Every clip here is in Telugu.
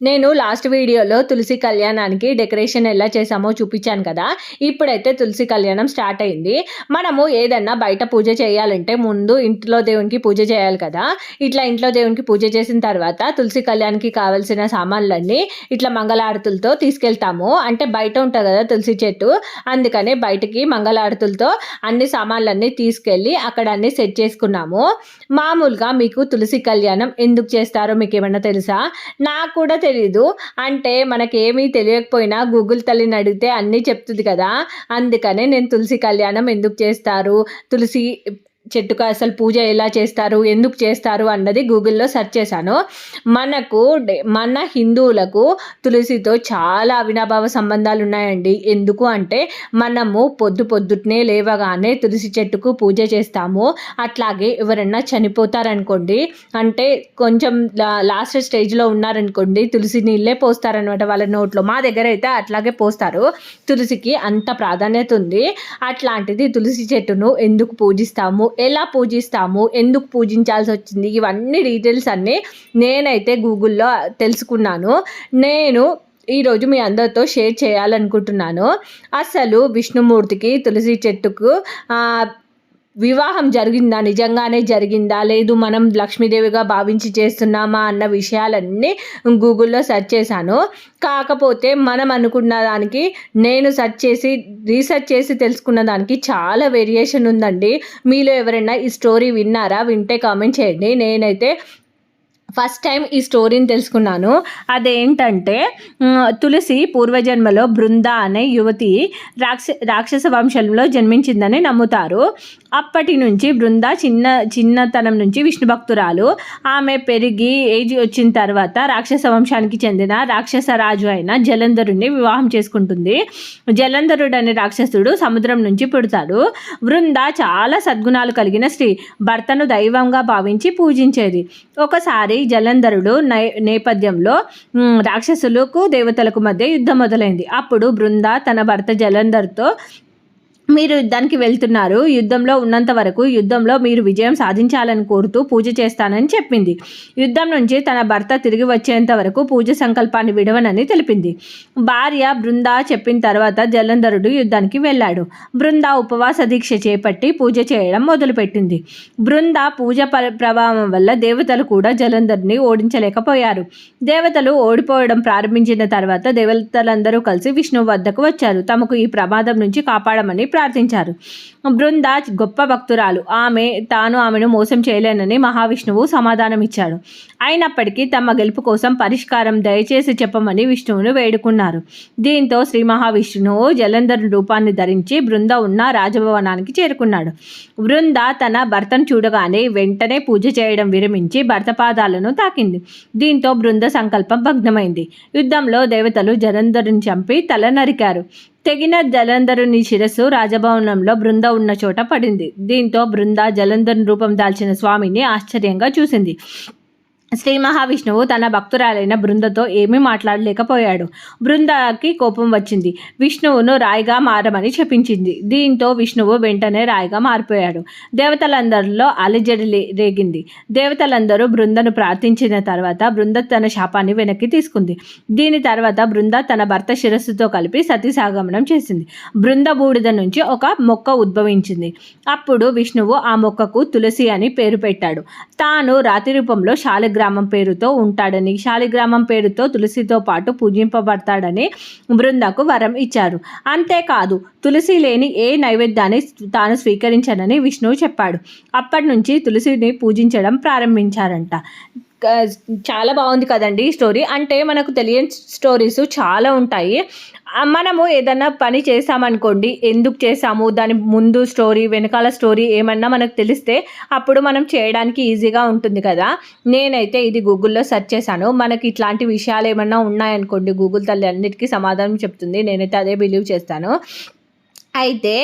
నేను లాస్ట్ వీడియోలో తులసి కళ్యాణానికి డెకరేషన్ ఎలా చేసామో చూపించాను కదా. ఇప్పుడైతే తులసి కళ్యాణం స్టార్ట్ అయింది. మనము ఏదన్నా బయట పూజ చేయాలంటే ముందు ఇంట్లో దేవునికి పూజ చేయాలి కదా. ఇట్లా ఇంట్లో దేవునికి పూజ చేసిన తర్వాత తులసి కళ్యాణ్కి కావాల్సిన సామాన్లన్నీ ఇట్లా మంగళారతులతో తీసుకెళ్తాము. అంటే బయట ఉంటుంది కదా తులసి చెట్టు. అందుకని బయటకి మంగళారతులతో అన్ని సామాన్లన్నీ తీసుకెళ్ళి అక్కడ అన్ని సెట్ చేసుకున్నాము. మామూలుగా మీకు తులసి కళ్యాణం ఎందుకు చేస్తారో మీకు ఏమన్నా తెలుసా? నాకు కూడా తెలీదు. అంటే మనకేమీ తెలియకపోయినా గూగుల్ తల్లిని అడిగితే అన్నీ చెప్తుంది కదా. అందుకనే నేను తులసి కళ్యాణం ఎందుకు చేస్తారు? తులసి చెట్టుకు అసలు పూజ ఎలా చేస్తారు ఎందుకు చేస్తారు అన్నది గూగుల్లో సెర్చ్ చేశాను. మనకు డే- మన హిందువులకు తులసితో చాలా అవినాభావ సంబంధాలు ఉన్నాయండి. ఎందుకు అంటే మనము పొద్దు పొద్దుటనే లేవగానే తులసి చెట్టుకు పూజ చేస్తాము. అట్లాగే ఎవరన్నా చనిపోతారనుకోండి అంటే కొంచెం లా- లాస్ట్ స్టేజ్లో ఉన్నారనుకోండి తులసి నీళ్ళే పోస్తారనమాట వాళ్ళ నోట్లో. మా దగ్గర అయితే అట్లాగే పోస్తారు. తులసికి అంత ప్రాధాన్యత ఉంది. అట్లాంటిది తులసి చెట్టును ఎందుకు పూజిస్తాము ఎలా పూజిస్తాము ఎందుకు పూజించాల్సి వచ్చింది ఇవన్నీ డీటెయిల్స్ అన్నీ నేనైతే గూగుల్లో తెలుసుకున్నాను. నేను ఈరోజు మీ అందరితో షేర్ చేయాలనుకుంటున్నాను. అసలు విష్ణుమూర్తికి తులసి చెట్టుకు వివాహం జరిగిందా? నిజంగానే జరిగిందా? లేదు మనం లక్ష్మీదేవిగా భావించి చేస్తున్నామా అన్న విషయాలన్నీ గూగుల్లో సెర్చ్ చేశాను. కాకపోతే మనం అనుకున్న దానికి నేను సెర్చ్ చేసి రీసెర్చ్ చేసి తెలుసుకున్న దానికి చాలా వేరియేషన్ ఉందండి. మీలో ఎవరైనా ఈ స్టోరీ విన్నారా? వింటే కామెంట్ చేయండి. నేనైతే ఫస్ట్ టైం ఈ స్టోరీని తెలుసుకున్నాను. అదేంటంటే తులసి పూర్వజన్మలో బృంద అనే యువతి రాక్ష రాక్షస వంశంలో జన్మించిందని నమ్ముతారు. అప్పటి నుంచి బృంద చిన్న చిన్నతనం నుంచి విష్ణు భక్తురాలు. ఆమె పెరిగి ఏజ్ వచ్చిన తర్వాత రాక్షస వంశానికి చెందిన రాక్షస రాజు అయిన జలంధరుడిని వివాహం చేసుకుంటుంది. జలంధరుడు అనే రాక్షసుడు సముద్రం నుంచి పుడతాడు. బృంద చాలా సద్గుణాలు కలిగిన స్త్రీ. భర్తను దైవంగా భావించి పూజించేది. ఒకసారి జలంధరుడు నై నేపథ్యంలో రాక్షసులకు దేవతలకు మధ్య యుద్ధం మొదలైంది. అప్పుడు బృంద తన భర్త జలంధర్తో మీరు యుద్ధానికి వెళ్తున్నారు. యుద్ధంలో ఉన్నంత వరకు యుద్ధంలో మీరు విజయం సాధించాలని కోరుతూ పూజ చేస్తానని చెప్పింది. యుద్ధం నుంచి తన భర్త తిరిగి వచ్చేంత వరకు పూజ సంకల్పాన్ని విడవనని తెలిపింది. భార్య బృంద చెప్పిన తర్వాత జలంధరుడు యుద్ధానికి వెళ్ళాడు. బృంద ఉపవాస దీక్ష చేపట్టి పూజ చేయడం మొదలుపెట్టింది. బృంద పూజ ప- ప్రభావం వల్ల దేవతలు కూడా జలంధరుని ఓడించలేకపోయారు. దేవతలు ఓడిపోవడం ప్రారంభించిన తర్వాత దేవతలందరూ కలిసి విష్ణువు వద్దకు వచ్చారు. తమకు ఈ ప్రమాదం నుంచి కాపాడమని ప్రార్థించారు. బృంద గొప్ప భక్తురాలు. ఆమె తాను ఆమెను మోసం చేయలేనని మహావిష్ణువు సమాధానం ఇచ్చాడు అయినప్పటికీ తమ గెలుపు కోసం పరిష్కారం దయచేసి చెప్పమని విష్ణువును వేడుకున్నారు. దీంతో శ్రీ మహావిష్ణువు జలంధర్ రూపాన్ని ధరించి బృంద ఉన్న రాజభవనానికి చేరుకున్నాడు. బృంద తన భర్తను చూడగానే వెంటనే పూజ చేయడం విరమించి భర్త పాదాలను తాకింది. దీంతో బృంద సంకల్పం భగ్నమైంది. యుద్ధంలో దేవతలు జలంధరుని చంపి తల నరికారు తెగిన జలంధరుని శిరస్సు రాజభవనంలో బృంద ఉన్న చోట పడింది. దీంతో బృంద జలంధరుని రూపం దాల్చిన స్వామిని ఆశ్చర్యంగా చూసింది. శ్రీ మహావిష్ణువు తన భక్తురాలైన బృందతో ఏమీ మాట్లాడలేకపోయాడు. బృందకి కోపం వచ్చింది. విష్ణువును రాయిగా మారమని చెప్పించింది. దీంతో విష్ణువు వెంటనే రాయిగా మారిపోయాడు. దేవతలందరిలో అలజడి రేగింది. దేవతలందరూ బృందను ప్రార్థించిన తర్వాత బృంద తన శాపాన్ని వెనక్కి తీసుకుంది. దీని తర్వాత బృంద తన భర్త శిరస్సుతో కలిపి సతీసాగమనం చేసింది. బృంద బూడిద నుంచి ఒక మొక్క ఉద్భవించింది. అప్పుడు విష్ణువు ఆ మొక్కకు తులసి అని పేరు పెట్టాడు. తాను రాతి రూపంలో శాలిగ్రామం పేరుతో ఉంటాడని శాలిగ్రామం పేరుతో తులసితో పాటు పూజింపబడతాడని బృందకు వరం ఇచ్చారు. అంతేకాదు తులసి లేని ఏ నైవేద్యాన్ని తాను స్వీకరించనని విష్ణువు చెప్పాడు. అప్పటి నుంచి తులసిని పూజించడం ప్రారంభించారంట. చాలా బాగుంది కదండి ఈ స్టోరీ. అంటే మనకు తెలియని స్టోరీస్ చాలా ఉంటాయి. మనము ఏదన్నా పని చేసామనుకోండి ఎందుకు చేసాము దాని ముందు స్టోరీ వెనకాల స్టోరీ ఏమన్నా మనకు తెలిస్తే అప్పుడు మనం చేయడానికి ఈజీగా ఉంటుంది కదా. నేనైతే ఇది గూగుల్లో సెర్చ్ చేశాను. మనకి ఇట్లాంటి విషయాలు ఏమన్నా ఉన్నాయనుకోండి గూగుల్ తల్లి అన్నిటికీ సమాధానం చెప్తుంది. నేనైతే అదే బిలీవ్ చేస్తాను. అయితే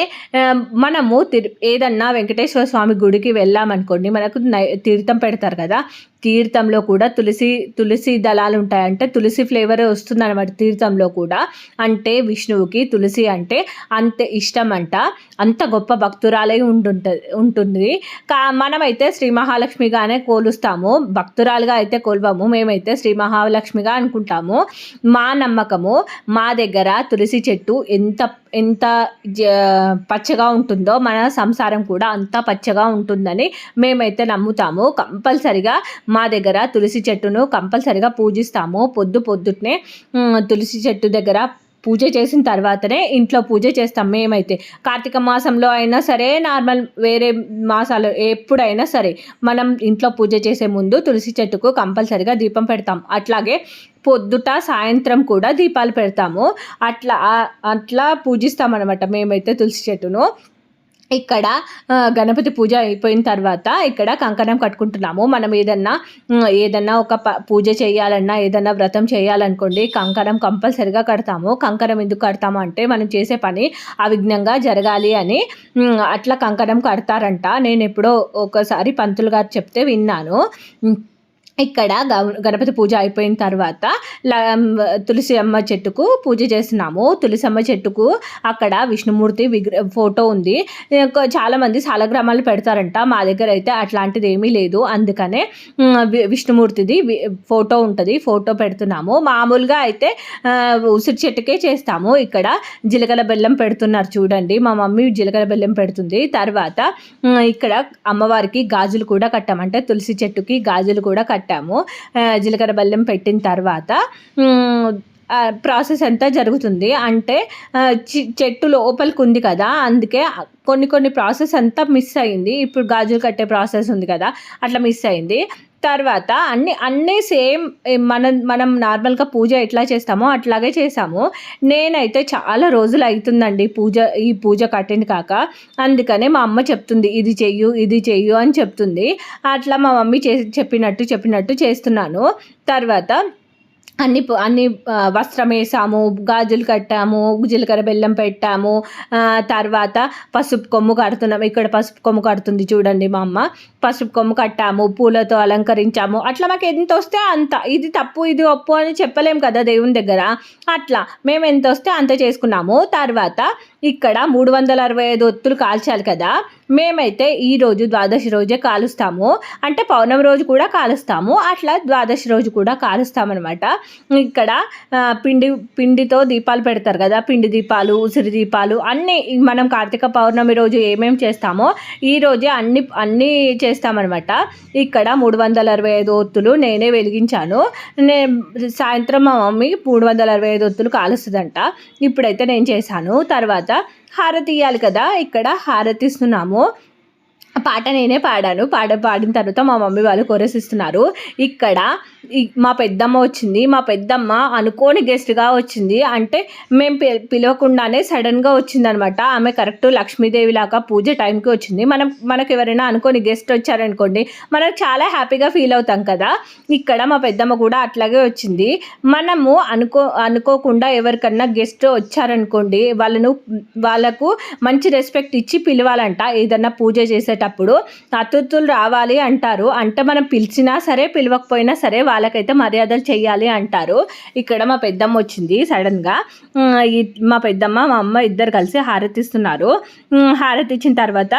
మనము తిరు ఏదన్నా వెంకటేశ్వర స్వామి గుడికి వెళ్ళామనుకోండి మనకు నై తీర్థం పెడతారు కదా తీర్థంలో కూడా తులసి తులసి దళాలు ఉంటాయి అంటే తులసి ఫ్లేవర్ వస్తుంది అనమాట తీర్థంలో కూడా. అంటే విష్ణువుకి తులసి అంటే అంత ఇష్టం అంట అంత గొప్ప భక్తురాలై ఉంటుంటుంది ఉంటుంది. కా మనమైతే శ్రీ మహాలక్ష్మిగానే కోలుస్తాము. భక్తురాలుగా అయితే కోల్వము మేమైతే శ్రీ మహాలక్ష్మిగా అనుకుంటాము. మా నమ్మకము మా దగ్గర తులసి చెట్టు ఎంత ఎంత పచ్చగా ఉంటుందో మన సంసారం కూడా అంత పచ్చగా ఉంటుందని మేమైతే నమ్ముతాము. కంపల్సరిగా మా దగ్గర తులసి చెట్టును కంపల్సరిగా పూజిస్తాము. పొద్దు పొద్దునే తులసి చెట్టు దగ్గర పూజ చేసిన తర్వాతనే ఇంట్లో పూజ చేస్తాం మేమైతే. కార్తీక మాసంలో అయినా సరే నార్మల్ వేరే మాసాలు ఎప్పుడైనా సరే మనం ఇంట్లో పూజ చేసే ముందు తులసి చెట్టుకు కంపల్సరిగా దీపం పెడతాం. అట్లాగే పొద్దుట సాయంత్రం కూడా దీపాలు పెడతాము. అట్లా అట్లా పూజిస్తామన్నమాట మేమైతే తులసి చెట్టును. ఇక్కడ గణపతి పూజ అయిపోయిన తర్వాత ఇక్కడ కంకణం కట్టుకుంటున్నాము. మనం ఏదన్నా ఏదన్నా ఒక పూజ చేయాలన్నా ఏదన్నా వ్రతం చేయాలనుకోండి కంకణం కంపల్సరిగా కడతాము. కంకణం ఎందుకు కడతాము అంటే మనం చేసే పని అవిఘ్నంగా జరగాలి అని అట్లా కంకణం కడతారంట. నేను ఎప్పుడో ఒకసారి పంతులు గారు చెప్తే విన్నాను. ఇక్కడ గణపతి పూజ అయిపోయిన తర్వాత తులసి అమ్మ చెట్టుకు పూజ చేస్తున్నాము. తులసి అమ్మ చెట్టుకు అక్కడ విష్ణుమూర్తి విగ్ర ఫోటో ఉంది. చాలామంది సాలగ్రామాలు పెడతారంట. మా దగ్గర అయితే అట్లాంటిది ఏమీ లేదు. అందుకనే విష్ణుమూర్తిది ఫోటో ఉంటుంది. ఫోటో పెడుతున్నాము. మామూలుగా అయితే ఉసిరి చెట్టుకే చేస్తాము. ఇక్కడ జీలకర్ర బెల్లం పెడుతున్నారు చూడండి. మా మమ్మీ జీలకర్ర బెల్లం పెడుతుంది. తర్వాత ఇక్కడ అమ్మవారికి గాజులు కూడా కట్టామంటే. తులసి చెట్టుకి గాజులు కూడా కట్టాము కట్టాము. జీలకర్ర బెల్లం పెట్టిన తర్వాత ప్రాసెస్ అంతా జరుగుతుంది. అంటే చెట్టు లోపలికి ఉంది కదా అందుకే కొన్ని కొన్ని ప్రాసెస్ అంతా మిస్ అయింది. ఇప్పుడు గాజులు కట్టే ప్రాసెస్ ఉంది కదా అట్లా మిస్ అయింది. తర్వాత అన్ని అన్నీ సేమ్ మనం మనం నార్మల్గా పూజ ఎట్లా చేస్తామో అట్లాగే చేసాము నేనైతే చాలా రోజులు అవుతుందండి పూజ ఈ పూజ కట్టింది కాక. అందుకనే మా అమ్మ చెప్తుంది ఇది చెయ్యు ఇది చెయ్యు అని చెప్తుంది. అట్లా మా మమ్మీ చే చెప్పినట్టు చెప్పినట్టు చేస్తున్నాను. తర్వాత అన్ని అన్ని వస్త్రం వేసాము గాజులు కట్టాము జీలకర్ర బెల్లం పెట్టాము తర్వాత పసుపు కొమ్ము కడుతున్నాము. ఇక్కడ పసుపు కొమ్ము కడుతుంది చూడండి మా అమ్మ. పసుపు కొమ్ము కట్టాము పూలతో అలంకరించాము. అట్లా మాకు ఎంత వస్తే అంత. ఇది తప్పు ఇది ఒప్పు అని చెప్పలేము కదా దేవుని దగ్గర. అట్లా. మేము ఎంత వస్తే అంత చేసుకున్నాము. తర్వాత ఇక్కడ మూడు వందల అరవై ఐదు ఒత్తులు కాల్చాలి కదా. మేమైతే ఈరోజు ద్వాదశి రోజే కాలుస్తాము. అంటే పౌర్ణమి రోజు కూడా కాలుస్తాము. అట్లా ద్వాదశి రోజు కూడా కాలుస్తామన్నమాట. ఇక్కడ పిండి పిండితో దీపాలు పెడతారు కదా. పిండి దీపాలు ఉసిరి దీపాలు అన్నీ మనం కార్తీక పౌర్ణమి రోజు ఏమేమి చేస్తామో ఈరోజే అన్ని అన్నీ చేస్తామన్నమాట. ఇక్కడ మూడు వందల అరవై ఐదు ఒత్తులు నేనే వెలిగించాను. నే సాయంత్రం మా మమ్మీ మూడు వందల అరవై ఐదు ఒత్తులు కాలుస్తుందంట. ఇప్పుడైతే నేను చేశాను. తర్వాత హారతి ఇవ్వాలి కదా ఇక్కడ హారతి ఇస్తున్నాము పాట నేనే పాడాను. పాట పాడిన తర్వాత మా మమ్మీ వాళ్ళు కొరసిస్తున్నారు. ఇక్కడ మా పెద్దమ్మ వచ్చింది. మా పెద్దమ్మ అనుకోని గెస్ట్గా వచ్చింది. అంటే మేము పిలవకుండానే సడన్గా వచ్చిందనమాట. ఆమె కరెక్ట్ లక్ష్మీదేవి లాగా పూజ టైంకి వచ్చింది. మనం మనకు ఎవరైనా అనుకోని గెస్ట్ వచ్చారనుకోండి మనకు చాలా హ్యాపీగా ఫీల్ అవుతాం కదా. ఇక్కడ మా పెద్దమ్మ కూడా అట్లాగే వచ్చింది. మనము అనుకో అనుకోకుండా ఎవరికన్నా గెస్ట్ వచ్చారనుకోండి వాళ్ళను వాళ్ళకు మంచి రెస్పెక్ట్ ఇచ్చి పిలవాలంట. ఏదన్నా పూజ చేసేటప్పుడు అతిథులు రావాలి అంటారు. అంటే మనం పిలిచినా సరే పిలవకపోయినా సరే వాళ్ళకైతే మర్యాదలు చేయాలి అంటారు. ఇక్కడ మా పెద్దమ్మ వచ్చింది సడన్గా మా పెద్దమ్మ మా అమ్మ ఇద్దరు కలిసి హారతి ఇస్తున్నారు. హారతి ఇచ్చిన తర్వాత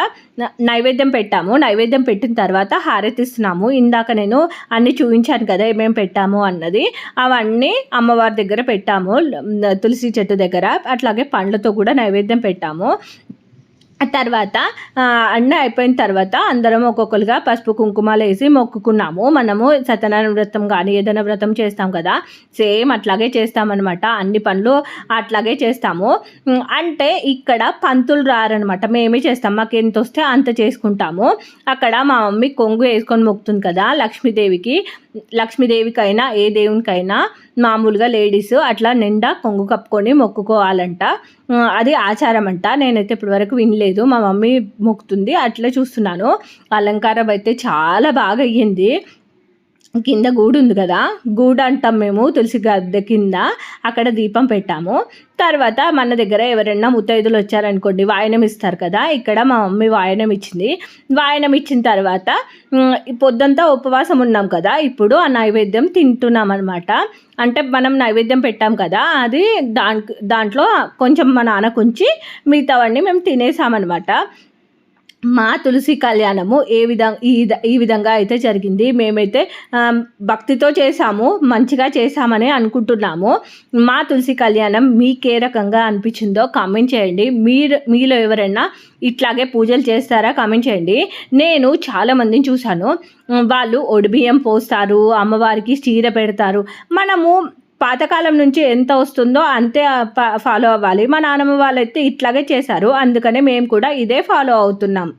నైవేద్యం పెట్టాము. నైవేద్యం పెట్టిన తర్వాత హారతి ఇస్తున్నాము. ఇందాక నేను అన్నీ చూపించాను కదా ఏమేమి పెట్టాము అన్నది. అవన్నీ అమ్మవారి దగ్గర పెట్టాము. తులసి చెట్టు దగ్గర. అట్లాగే పండ్లతో కూడా నైవేద్యం పెట్టాము. తర్వాత అన్న అయిపోయిన తర్వాత అందరం ఒక్కొక్కరుగా పసుపు కుంకుమాలు వేసి మొక్కుకున్నాము. మనము సత్యనారాయణ వ్రతం కానీ ఏదైనా వ్రతం చేస్తాం కదా సేమ్ అట్లాగే చేస్తామన్నమాట. అన్ని పనులు అట్లాగే చేస్తాము. అంటే ఇక్కడ పంతులు రారనమాట మేమే చేస్తాం మాకు ఎంత వస్తే అంత చేసుకుంటాము. అక్కడ మా మమ్మీ కొంగు వేసుకొని మొక్కుతుంది కదా లక్ష్మీదేవికి. లక్ష్మీదేవికైనా ఏ దేవునికైనా మామూలుగా లేడీస్ అట్లా నిండా కొంగు కప్పుకొని మొక్కుకోవాలంట. అది ఆచారం అంట నేనైతే ఇప్పటివరకు వినలేదు. మా మమ్మీ మొక్కుతుంది. అట్లా చూస్తున్నాను. అలంకారం అయితే చాలా బాగా అయ్యింది. కింద గూడు ఉంది కదా గూడు అంటాం మేము తులసి గద్దె కింద అక్కడ దీపం పెట్టాము. తర్వాత మన దగ్గర ఎవరైనా ముత్తైదులు వచ్చారనుకోండి వాయనం ఇస్తారు కదా ఇక్కడ మా మమ్మీ వాయనం ఇచ్చింది. వాయనం ఇచ్చిన తర్వాత పొద్దుంతా పొద్దంతా ఉపవాసం ఉన్నాం కదా ఇప్పుడు ఆ నైవేద్యం తింటున్నాం అనమాట అంటే మనం నైవేద్యం పెట్టాం కదా అది దాంట్లో కొంచెం మా నాన్నకుంచి మిగతావన్నీ మేము తినేసామన్నమాట. మా తులసి కళ్యాణము ఏ విధంగా ఈ ఈ విధంగా అయితే జరిగింది. మేమైతే భక్తితో చేసాము మంచిగా చేసామని అనుకుంటున్నాము. మా తులసి కళ్యాణం మీకు ఏ రకంగా అనిపించిందో కామెంట్ చేయండి. మీరు మీలో ఎవరైనా ఇట్లాగే పూజలు చేస్తారా కామెంట్ చేయండి. నేను చాలామందిని చూశాను. వాళ్ళు ఒడిబియ్యం పోస్తారు అమ్మవారికి చీర పెడతారు. మనము పాతకాలం నుంచి ఎంత వస్తుందో అంతే ఫాలో అవ్వాలి. మా నాన్నమ్మ వాళ్ళైతే ఇట్లాగే చేశారు. అందుకనే మేము కూడా ఇదే ఫాలో అవుతున్నాం.